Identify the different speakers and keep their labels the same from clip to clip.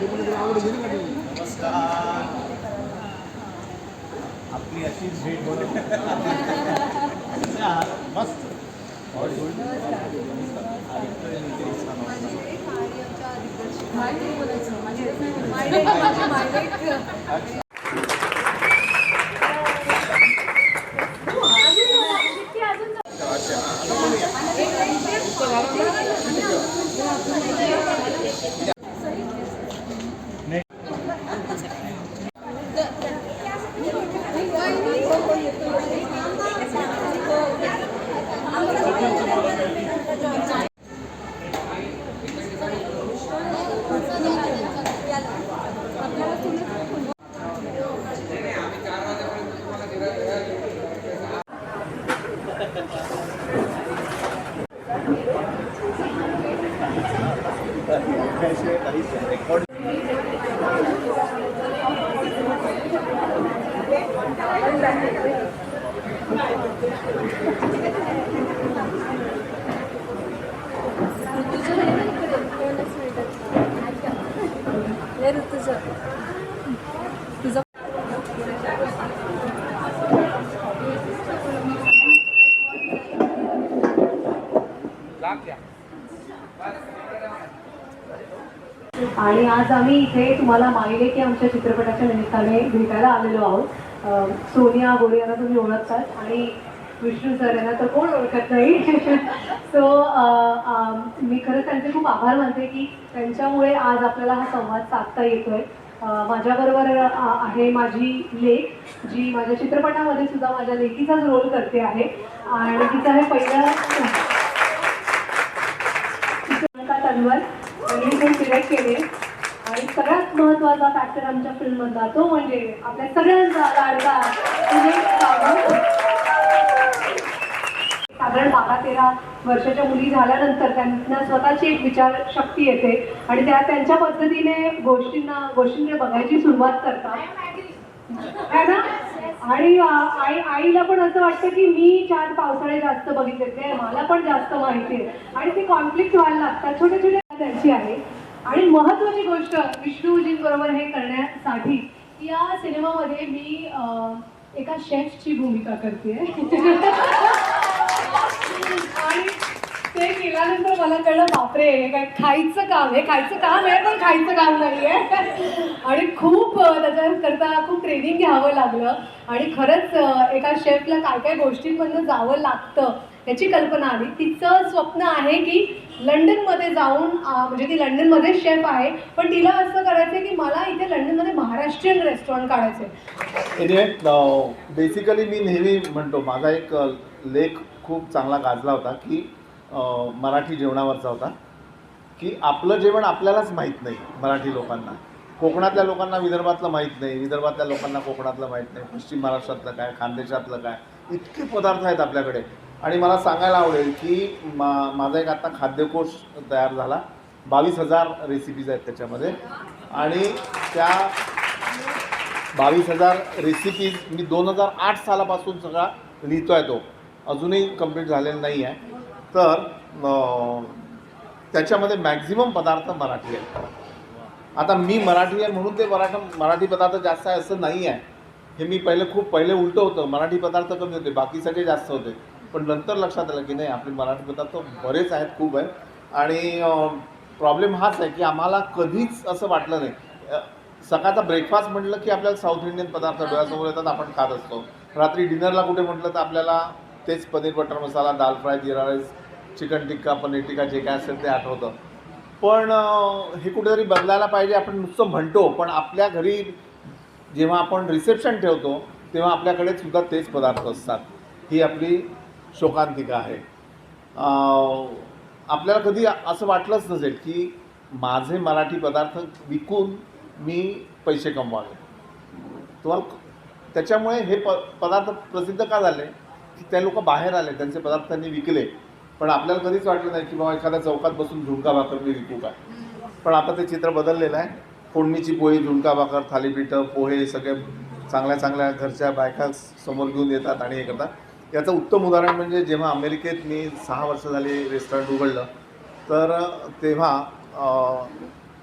Speaker 1: नमस्कार आपली अशीच भेट आहात? मस्त. अच्छा. त्याशिवाय
Speaker 2: आणि आज आम्ही इथे तुम्हाला माहिले की आमच्या चित्रपटाच्या निमित्ताने भेटायला आलेलो आहोत. सोनिया गोरे यांना तुम्ही ओळखतात आणि विष्णू सर यांना तर कोण ओळखत नाही. सो मी खरंच त्यांचे खूप आभार मानते की त्यांच्यामुळे आज आपल्याला हा संवाद साधता येतोय. माझ्याबरोबर आहे माझी लेख जी माझ्या चित्रपटामध्ये सुद्धा माझ्या लेखीचाच रोल करते आहे. आणि तिचं हे पहिलं तन्वर पण केले. आणि सगळ्यात महत्त्वाचा फॅक्टर आमच्या फिल्ममधला तो म्हणजे आपल्या सगळ्यांचा लाडका साधारण बारा तेरा वर्षाच्या मुली झाल्यानंतर त्यांना स्वतःची एक विचारशक्ती येते आणि त्या त्यांच्या पद्धतीने गोष्टींना गोष्टींकडे बघायची सुरुवात करतात. है ना? आणि आई आईला पण असं वाटतं की मी चार पावसाळे जास्त बघितले ते मला पण जास्त माहिती आहे. आणि ते कॉन्फ्लिक्ट व्हायला लागतात. छोट्या छोट्या त्यांची आहे. आणि महत्वाची गोष्ट विष्णूजींबरोबर हे करण्यासाठी या सिनेमामध्ये मी एका शेफची भूमिका करते आणि ते केल्यानंतर मला कळलं बापरे हे काय खायचं काम हे खायचं काम आहे पण खायचं काम नाही आहे आणि खूप अ, करता खूप ट्रेनिंग घ्यावं लागलं. आणि खरंच एका शेफला काय काय गोष्टींमधनं जावं लागतं याची कल्पना आली. तिचं स्वप्न आहे की लंडनमध्ये जाऊन म्हणजे ती लंडनमध्ये शेफ आहे पण तिला असं करायचं आहे की मला इथे लंडनमध्ये महाराष्ट्रीयन रेस्टॉरंट काढायचं
Speaker 1: एनिवे बेसिकली मी नेहमी म्हणतो माझा एक लेख खूप चांगला गाजला होता की मराठी जेवणावरचा होता. की आपलं जेवण आपल्यालाच माहीत नाही मराठी लोकांना. कोकणातल्या लोकांना विदर्भातलं माहीत नाही विदर्भातल्या लोकांना कोकणातलं माहीत नाही पश्चिम महाराष्ट्रातलं काय खानदेशातलं काय इतके पदार्थ आहेत आपल्याकडे. आणि मला सांगायला आवडेल की मा माझा एक आता खाद्यकोश तयार झाला. बावीस हजार रेसिपीज आहेत त्याच्यामध्ये. आणि त्या बावीस हजार रेसिपीज मी दोन हजार आठ सालापासून सगळा लिहितो आहे तो. अजूनही कंप्लीट झालेला नाही आहे. तर त्याच्यामध्ये मॅक्झिमम पदार्थ मराठी आहेत. आता मी मराठी आहे म्हणून ते मराठा मराठी पदार्थ जास्त आहे असं नाही आहे. हे मी पहिले खूप पहिले उलटं होतं. मराठी पदार्थ कमी होते. बाकी सगळे जास्त होते. पण नंतर लक्षात आलं की नाही आपले मराठी पदार्थ बरेच आहेत खूप आहेत. आणि प्रॉब्लेम हाच आहे की आम्हाला कधीच असं वाटलं नाही. सकाळचा ब्रेकफास्ट म्हटलं की आपल्याला साऊथ इंडियन पदार्थ डोळ्यासमोर येतात आपण खात असतो. रात्री डिनरला कुठे म्हटलं तर आपल्याला तेच paneer butter masala dal fry jeera rice chicken tikka paneer tikka जे काय असेल ते आठवतं. पण हे कुठेतरी बदलायला पाहिजे आपण नुसतं म्हणतो पण आपल्या घरी जेव्हा आपण रिसेप्शन ठेवतो तेव्हा आपल्याकडे सुद्धा तेच पदार्थ असतात. ही आपली शोकांतिका आहे. आपल्याला कधी असं वाटलंच नसेल की माझे मराठी पदार्थ विकून मी पैसे कमवावे. तुम्हाला त्याच्यामुळे हे प पदार्थ प्रसिद्ध का झाले? की त्या लोक बाहेर आले त्यांचे पदार्थ त्यांनी विकले. पण आपल्याला कधीच वाटलं नाही की बाबा एखाद्या चौकात बसून झुणका भाकर मी विकू काय? पण आता ते चित्र बदललेलं आहे. फोडणीची पोळी झुणका भाकर थालीपीठं पोहे सगळे चांगल्या चांगल्या घरच्या बायका समोर घेऊन येतात आणि हे करतात. याचं उत्तम उदाहरण म्हणजे जेव्हा अमेरिकेत मी सहा वर्ष झाली रेस्टॉरंट उघडलं तर तेव्हा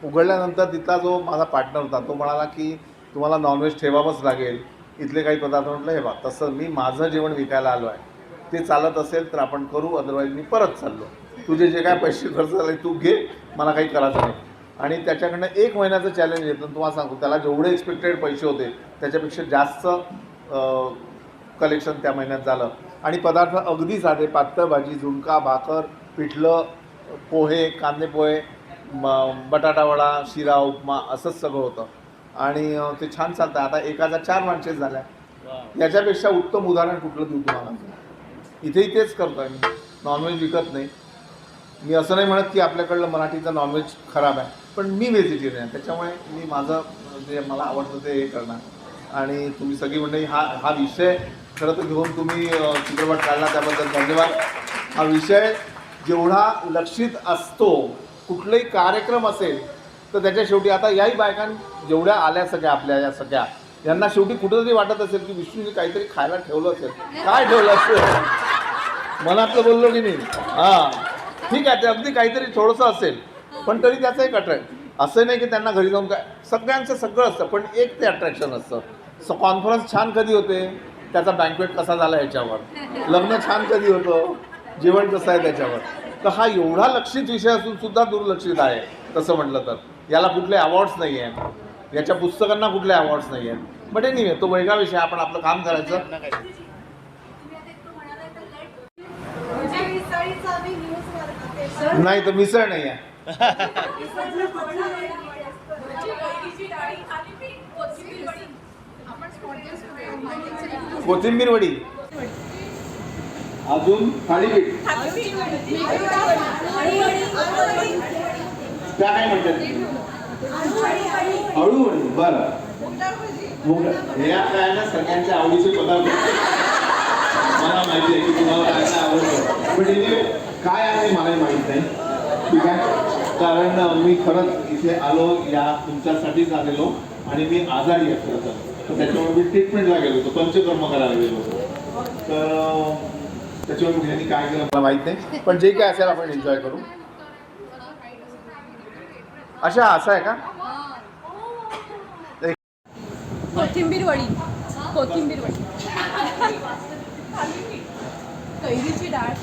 Speaker 1: उघडल्यानंतर तिथला जो माझा पार्टनर होता तो म्हणाला की तुम्हाला नॉनव्हेज ठेवावंच लागेल. इथले काही पदार्थ म्हटलं हे बा तसं मी माझं जेवण विकायला आलो आहे. ते चालत असेल तर आपण करू अदरवाईज मी परत चाललो. तुझे जे काय पैसे खर्च झाले तू घे मला काही करायचं नाही. आणि त्याच्याकडनं एक महिन्याचं चॅलेंज येतं तुम्हाला सांगतो त्याला जेवढे एक्सपेक्टेड पैसे होते त्याच्यापेक्षा जास्त कलेक्शन त्या महिन्यात झालं. आणि पदार्थ अगदी साधे पातळ भाजी झुणका भाकर पिठलं पोहे कांदे पोहे म बटाटा वडा शिरा उपमा असंच सगळं होतं. आणि ते छान चालतं. आता एकाचा चार माणसे झाल्या. याच्यापेक्षा उत्तम उदाहरण कुठलं देऊ तुम्हाला इथेही तेच करतो आहे मी. नॉनव्हेज विकत नाही. मी असं नाही म्हणत की आपल्याकडलं मराठीचं नॉनव्हेज खराब आहे. पण मी व्हेजिटेरियन आहे. त्याच्यामुळे मी माझं जे मला आवडतं ते हे करणार. आणि तुम्ही सगळी मंडळी हा हा विषय खरं तर घेऊन तुम्ही चित्रपट काढला त्याबद्दल धन्यवाद. हा विषय जेवढा लक्षित असतो कुठलाही कार्यक्रम असेल तर त्याच्या शेवटी आता याही बायकां जेवढ्या आल्या सगळ्या आपल्या या सगळ्या यांना शेवटी कुठंतरी वाटत असेल की विष्णूने काहीतरी खायला ठेवलं असेल. काय ठेवलं असेल? मनातलं बोललो की नाही? हां. ठीक आहे ते अगदी काहीतरी थोडंसं असेल पण तरी त्याचं एक अट्रॅक्ट असं नाही की त्यांना घरी जाऊन काय सगळ्यांचं सगळं असतं पण एक ते अट्रॅक्शन असतं. सो कॉन्फरन्स छान कधी होते? त्याचा बँकवेट कसा झाला याच्यावर लग्न छान कधी होतं? जेवण कसं आहे त्याच्यावर? तर हा एवढा लक्षित विषय असून सुद्धा दुर्लक्षित आहे तसं म्हटलं तर. याला कुठले अवॉर्ड्स नाही आहेत याच्या पुस्तकांना कुठले अवॉर्ड्स नाही आहेत बट एनिवे तो वेगळा विषय आपण आपलं काम करायचं. नाही तर मिसळ नाही आहे. कोथिंबीर वडी. अजून थाळीपीठ त्या काय म्हणतात? अळू वडी बरं. या हे ना सगळ्यांच्या आवडीचे पदार्थ. मला माहिती आहे की तुम्हाला काय काय आवडतं. पण इथे काय आहे मलाही माहीत नाही. ठीक आहे? कारण मी खरंच इथे आलो या तुमच्यासाठीच आलेलो आणि मी आजारी आहे खरं तर. तर त्याच्यामुळे मी ट्रीटमेंटला गेलो होतो पंचकर्म करायला गेलो होतो. तर अं, त्याच्यामुळे यांनी काय केलं? मला माहीत नाही पण जे काय असेल आपण एन्जॉय करू. अच्छा असं आहे का?
Speaker 3: कोथिंबीर वडी. कोथिंबीर वडी. कैरीची डाळ.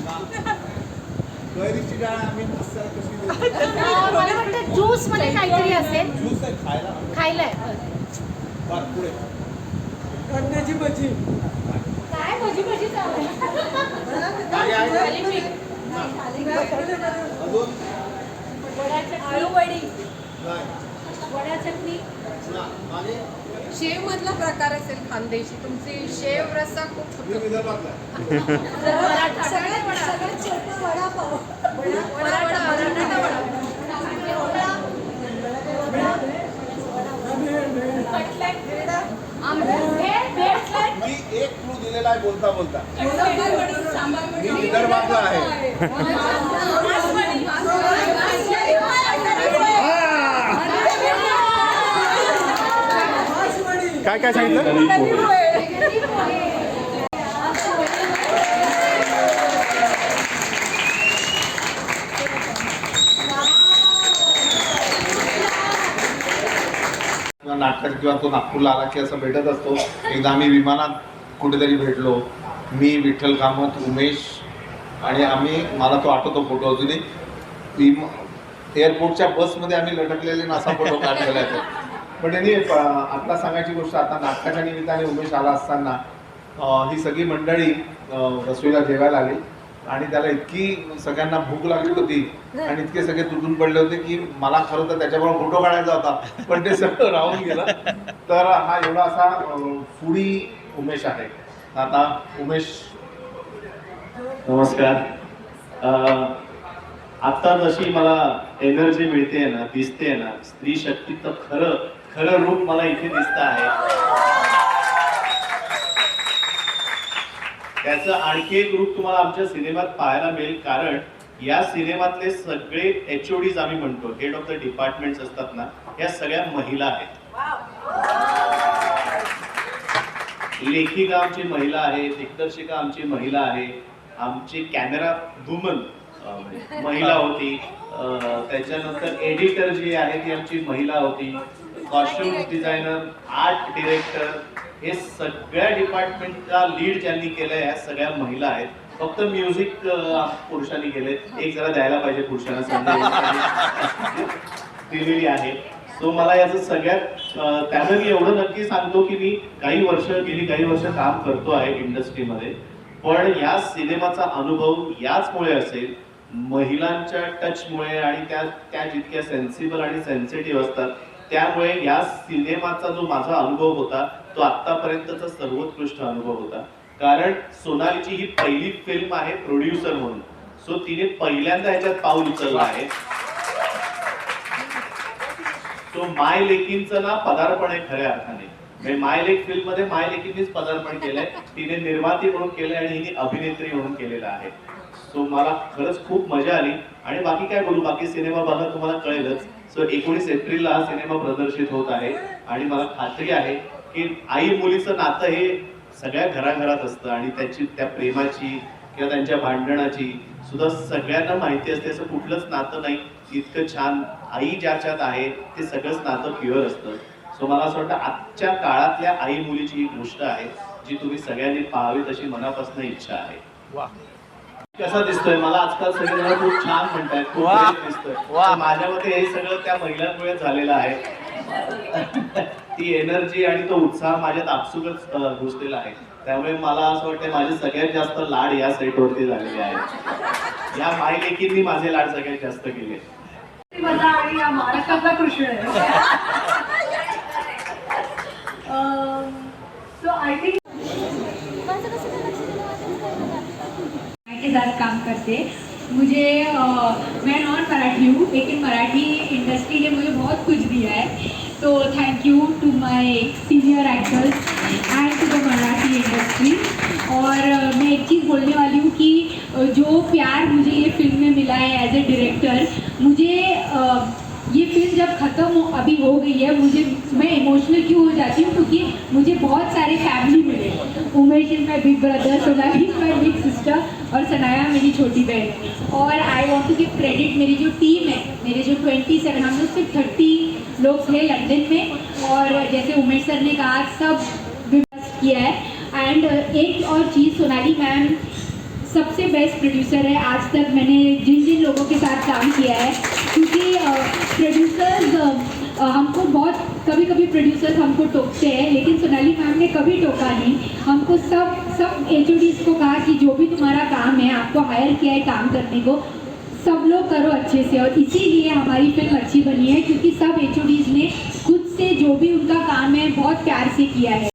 Speaker 1: कैरीची डाळ आम्ही कशी
Speaker 4: मला वाटतं ज्यूसमध्ये काहीतरी असेल.
Speaker 1: ज्यूस आहे खायला. बरं पुढे
Speaker 4: काय? भजी भजी
Speaker 3: आळू वडी
Speaker 4: चटणी.
Speaker 3: शेव मधला प्रकार असेल खानदेशी तुमची शेव रस्सा खूप
Speaker 1: मी विदर्भातला आहे.
Speaker 3: पराठा वडा वडा बटाटा वडा
Speaker 1: मी एक क्लू दिलेला आहे बोलता? बोलता मी विदर्भातला आहे.
Speaker 5: काय काय सांगितलं?
Speaker 1: किंवा नाटकात किंवा तो नागपूरला आला की असं भेटत असतो. एकदा आम्ही विमानात कुठेतरी भेटलो. मी विठ्ठल कामत उमेश आणि आम्ही मला तो आठवतो फोटो अजूनही. विम एअरपोर्टच्या बसमध्ये आम्ही लटकलेले ना असा फोटो काढलेला आहे पण त्यांनी आता सांगायची गोष्ट आता नाटकाच्या निमित्ताने उमेश आला असताना ही सगळी मंडळी रसोईला जेवायला आली. आणि त्याला इतकी सगळ्यांना भूक लागली होती आणि इतके सगळे तुटून पडले होते की मला खरं तर त्याच्याबरोबर फोटो काढायचा होता. पण ते सगळं राहून गेलं. तर हा एवढा असा फुडी उमेश आहे. आता उमेश.
Speaker 6: नमस्कार. आत्ता आता जशी मला एनर्जी मिळते ना दिसते ना स्त्री शक्तीचं खरं खरं रूप मला इथे दिसत आहे. त्याचं आणखी एक रूप तुम्हाला आमच्या सिनेमात पाहायला मिळेल कारण या सिनेमातले सगळे एच आम्ही म्हणतो हेड ऑफ द डिपार्टमेंट्स असतात ना या सगळ्या महिला आहेत. लेखिका आमची महिला आहे दिग्दर्शिका आमची महिला आहे आमची कॅमेरा वुमन महिला होती. त्याच्यानंतर एडिटर जी आहे ती आमची महिला होती. कॉस्ट्युम डिझायनर आर्ट डिरेक्टर हे सगळ्या डिपार्टमेंटचा लीड ज्यांनी केलंय ह्या सगळ्या महिला आहेत. फक्त म्युझिक पुरुषांनी केले एक जरा द्यायला पाहिजे पुरुषांना संधी दिलेली आहे. सो मला याचं सगळ्यात त्यानं मी एवढं नक्की सांगतो की मी काही वर्ष गेली काही वर्ष काम करतो आहे इंडस्ट्रीमध्ये. पण या सिनेमाचा अनुभव याचमुळे असेल महिलांच्या टचमुळे आणि त्या त्या जितक्या सेन्सिबल आणि सेन्सिटिव्ह असतात त्यामुळे या सिनेमाचा जो माझा अनुभव होता तो आतापर्यंतचा सर्वोत्कृष्ट अनुभव होता. कारण सोनालीची ही पहिली फिल्म आहे प्रोड्युसर म्हणून. सो तिने पहिल्यांदा ह्याच्यात पाऊल उचललं आहे. तो माय लेकींचं ना पदार्पण आहे खऱ्या अर्थाने. म्हणजे माय लेक फिल्ममध्ये माय लेकींनीच पदार्पण केलंय तिने निर्माती म्हणून केलंय आणि हिने अभिनेत्री म्हणून केलेलं आहे. सो मला खरंच खूप मजा आली. आणि बाकी काय बोलू बाकी सिनेमा बघा तुम्हाला कळेलच. सो एकोणीस एप्रिलला हा सिनेमा प्रदर्शित होत आहे. आणि मला खात्री आहे की आई मुलीचं नातं हे सगळ्या घराघरात असतं आणि त्याची त्या प्रेमाची किंवा त्यांच्या भांडणाची सुद्धा सगळ्यांना माहिती असते. असं कुठलंच नातं नाही. इतकं छान आई ज्याच्यात आहे ते सगळंच नातं प्युअर असतं. सो मला असं वाटतं आजच्या काळातल्या आई मुलीची ही गोष्ट आहे जी तुम्ही सगळ्यांनी पाहावी तशी मनापासून इच्छा आहे. कसा दिसतोय? मला आजकाल सगळे खूप छान म्हणतायत खूप दिसतोय. माझ्या मते हे सगळं त्या महिलांमुळे झालेलं आहे. ती एनर्जी आणि तो उत्साह माझ्यात आपसुकच घुसलेला आहे. त्यामुळे मला असं वाटतं माझे सगळ्यात जास्त लाड या सेटवरती झालेले आहेत या माय माझे लाड सगळ्यात जास्त केले.
Speaker 2: माझा आणि या महाराष्ट्रातला कृष्ण सो आय थिंक
Speaker 7: साथ काम करते. मुझे मैं नॉन मराठी हूँ लेकिन मराठी इंडस्ट्री ने मुझे बहुत कुछ दिया है. तो thank you to my senior actors and to the Marathi industry और मैं एक चीज़ बोलने वाली हूँ कि अ, जो प्यार मुझे ये फ़िल्म में मिला है एज ए डायरेक्टर मुझे ये फ़िल्म जब ख़त्म हो, अभी हो गई है, मुझे, मैं इमोशनल क्यों हो जाती हूँ? क्योंकि मुझे बहुत सारे फैमिली मिले। Umesh is my big brother Sonali is my big sister और सनाया मेरी छोटी बहन। और I want to give credit मेरी जो टीम है, मेरे जो ट्वेंटी सेवन हम लोग सिर्फ़ थर्टी लोग थे लंदन में। और जैसे उमेश सर ने कहा, सब विकास किया है। एंड एक और चीज़ सोनाली मैम सबसे बेस्ट प्रोड्यूसर है। आज तक मैंने जिन जिन लोगों के साथ काम किया है, क्योंकि प्रोड्यूसर्स हमको बहुत कभी कभी प्रोड्यूसर्स हमको टोकते हैं, लेकिन सोनाली मैम ने कभी टोका नहीं। हमको सब सब एच को कहा कि जो भी तुम्हारा काम है, आपको हायर किया है काम करने को, सब लोग करो अच्छे से। और इसीलिए हमारी फ़िल्म अच्छी बनी है, क्योंकि सब एच ने खुद से जो भी उनका काम है, बहुत प्यार से किया है।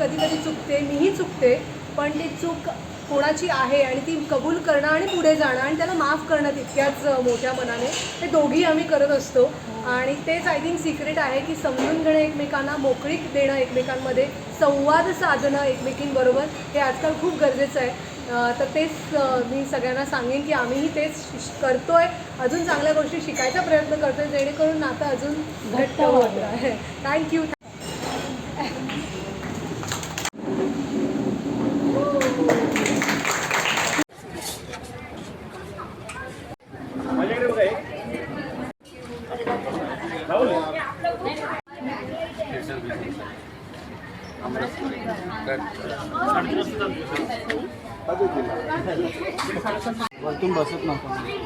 Speaker 2: कधी कधी चुकते मीही चुकते पण ती चूक कोणाची आहे आणि ती कबूल करणं आणि पुढे जाणं आणि त्याला माफ करणं तितक्याच मोठ्या मनाने. हे दोघी आम्ही करत असतो. आणि तेच आय थिंक सिक्रेट आहे की समजून घेणं एकमेकांना मोकळीक देणं एकमेकांमध्ये संवाद साधणं एकमेकींबरोबर हे आजकाल खूप गरजेचं आहे. तर तेच मी सगळ्यांना सांगेन की आम्हीही तेच करतोय. अजून चांगल्या गोष्टी शिकायचा प्रयत्न करतोय जेणेकरून नातं अजून घट्ट होत. आहे थँक्यू
Speaker 1: माझ्याकडे बघा एक. राहुल.
Speaker 5: वरतून बसत नव्हतं.